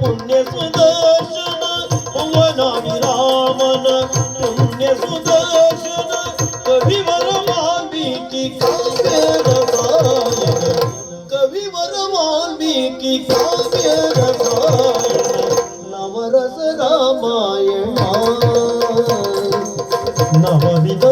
ಪುಣ್ಯ ಸುದರ್ಶನ. ಭುವನ ವಿರಾಮನ ಪುಣ್ಯ ನವವಿಧ ಪಾರಾಯಣ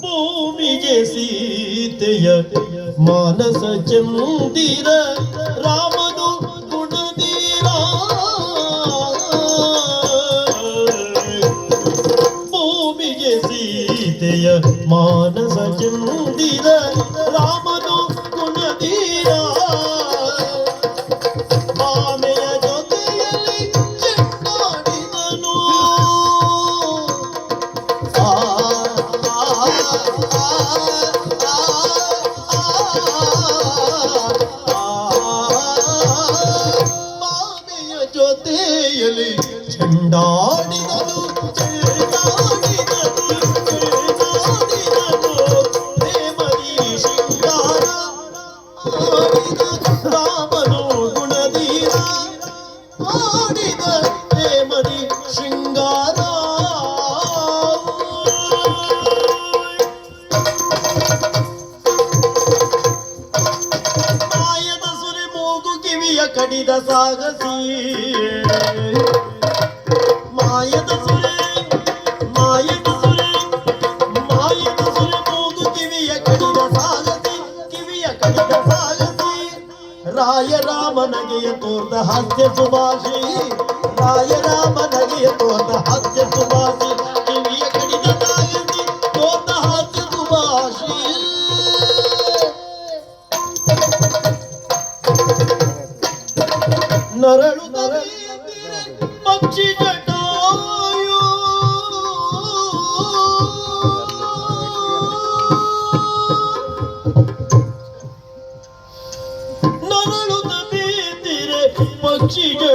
ಭೂಮಿಗೆ ಸೀತೆಯ ಮಾನಸ ಚಂದಿರ ಸೀತೆಯ ಮಾನಸ ಚಂದಿರ ರಾಮನು ಗುಣದೀರ ಆಮೆಯ ಜೊತೆಯಲ್ಲಿ ಚೆಂಡಾಡಿದನು ಮಾಮೆಯ ಜೊತೆಯಲ್ಲಿ ಚೆಂಡಾಡಿದನು ರಾಮನು ಗುಣಧೀರ. ಆಡಿದ ಪ್ರೇಮದಿ ಶೃಂಗಾರ. ಮಾಯದ ಸುರೆ ಮೂಗು ಕಡಿದ ಸಾಗಸಿ. ಮಾಯದ ಸುರೆ ರಾಯ ರಾಮ ನಗೆಯ ತೋರ್ದ ಹಾಸ್ಯ ಸುಭಾಷಿ ರಾಯ ರಾಮ ನಗೆಯ ತೋರ್ದ ಹಾಸ್ಯ ಸುಭಾಷಿ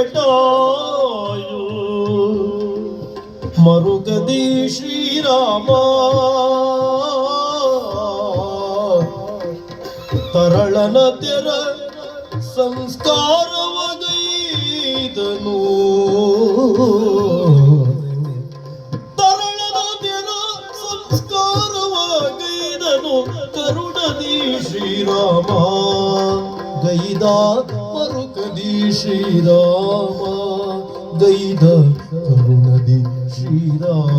ಜಟಾಯು ಮರುಗದಿ ಶ್ರೀರಾಮ. ತರಳನ ತೆರ ಸಂಸ್ಕಾರವಗೈದನು. ತರಳನ ತೆರ ಸಂಸ್ಕಾರವಗೈದನು. ಕರುಣದಿ ಶ್ರೀರಾಮ. ಗೈದ ಮರುಕದಿ ಶ್ರೀರಾಮ ಗೈದ ಕರುಣದಿ ಶ್ರೀರಾಮ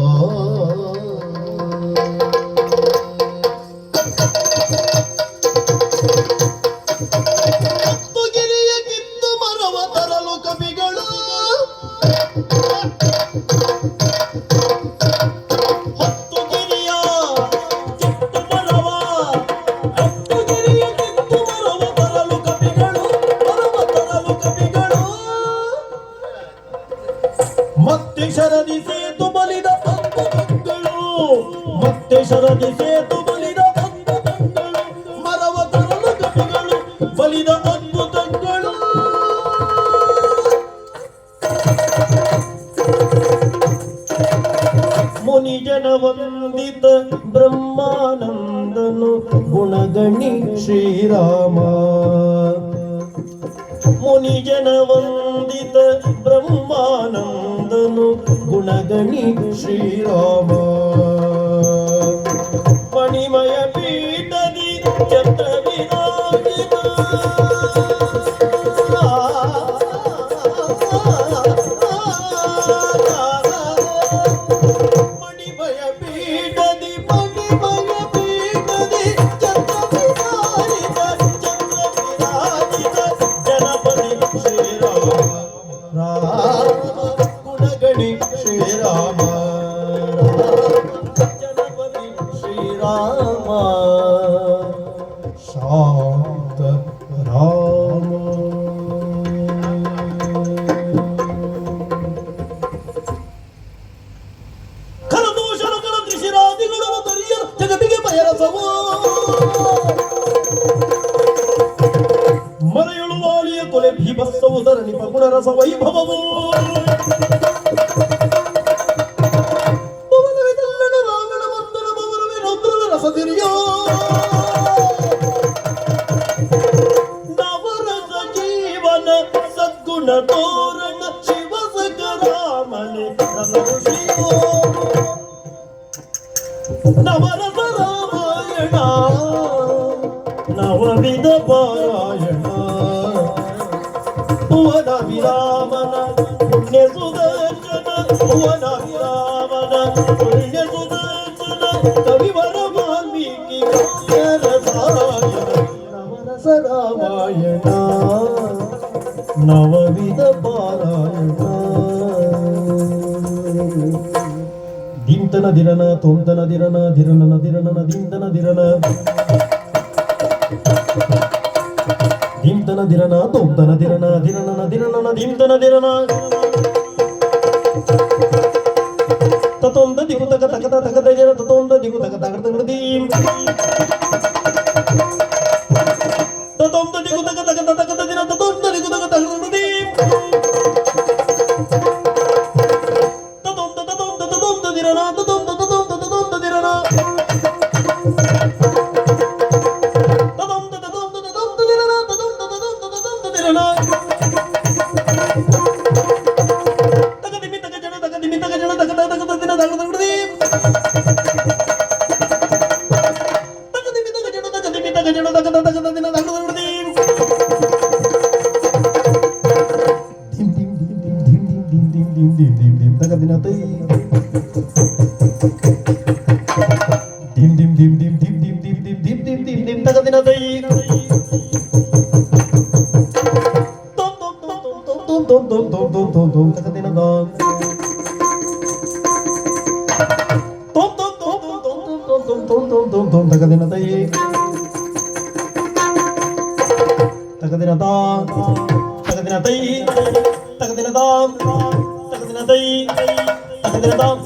ಹತ್ತುಗಿರಿಯ ಮತ್ತೆ ಶರದಿ ಸೇತು ಬಲಿದ ಅದ್ಭುತಗಳು ಮತ್ತೆ ಶರದಿ ಸೇತು ಬಲಿದ ಅದ್ಭುತಗಳು ಮರವ ತರಲು ಕವಿಗಳು ಬಲಿದ ಅದ್ಭುತಗಳು ಮುನಿಜನ ವಂದಿತ ಬ್ರಹ್ಮಾನಂದನು ಗುಣಗಣಿ ಶ್ರೀರಾಮ. ಮುನಿ ವಂದಿತ ವಂದಿತ ಪರಮನು ಗುಣಗಣಿ ಶ್ರೀರಾಮ ಮಣಿಮಯ ಪೀಠದಿ ಚಂದ್ರ ಮಣಿಮಯ ಪೀಠದಿ ಮಣಿಮಯ शान्त राम ಕರದೋಷಣಗಳ ತ್ರಿಶಿರಾದಿಗಳನ್ನು ದೊರೆಯಲು ಜಗತ್ತಿಗೆ ಬಯಲಸವು ಮರೆಯಳು ವಾಳಿಯ ಕೊಲೆ ಭೀಭತ್ಸವು ಧರಣಿ ಪಗುಣರಸ ವೈಭವವು. ಸದ್ಗುಣ ತೋರಣ ಶಿವ ರಾಮನೆ ರಸವು ಶಿವೋ ನವರಸ ರಾಮಾಯಣ, ನವವಿಧ ಪಾರಾಯಣ. ಭುವನ ವಿರಾಮನ ಪುಣ್ಯ ಸುದರ್ಶನ, ಭುವನ ವಿರಾಮನ ಪುಣ್ಯ ಸುದರ್ಶನ ದಿಂತನ ದಿರನ, ತೋಂತನ ದಿರನ, ದಿರನನ ದಿರನನ, ದಿಂತನ ದಿರನ. ದಿಂತನ ದಿರನ, ತೋಂತನ ದಿರನ, ದಿರನನ ದಿರನನ, ದಿಂತನ ದಿರನ. ತತೊಂದ ದಿಗು ತಗ ತಗದ ತಗದ ಜನ, ತತೊಂದ ದಿಗು ತಗ ತಗದ ತಗದ ದೀಂ ಧಿಮ್ ಧಿಮ್ ತಗದಿನ ತೈ ಧಿಮ್ ಧಿಮ್ ಧಿಮ್ ಧಿಮ್ ಧಿಮ್ ಧಿಮ್ ಧಿಮ್ ಧಿಮ್ ಧಿಮ್ ಧಿಮ್ ಧಿಮ್ ಧಿಮ್ ತಗದಿನ ತೈ ತೊಂ ತೊಂ ತೊಂ ತೊಂ ತೊಂ ತೊಂ ತೊಂ ತೊಂ ತೊಂ ತೊಂ ತಗದಿನ ದಾಂ ತೊಂ ತೊಂ ತೊಂ ತೊಂ ತೊಂ ತೊಂ ತೊಂ ತೊಂ ತೊಂ ധീരതൈ അതിരതാം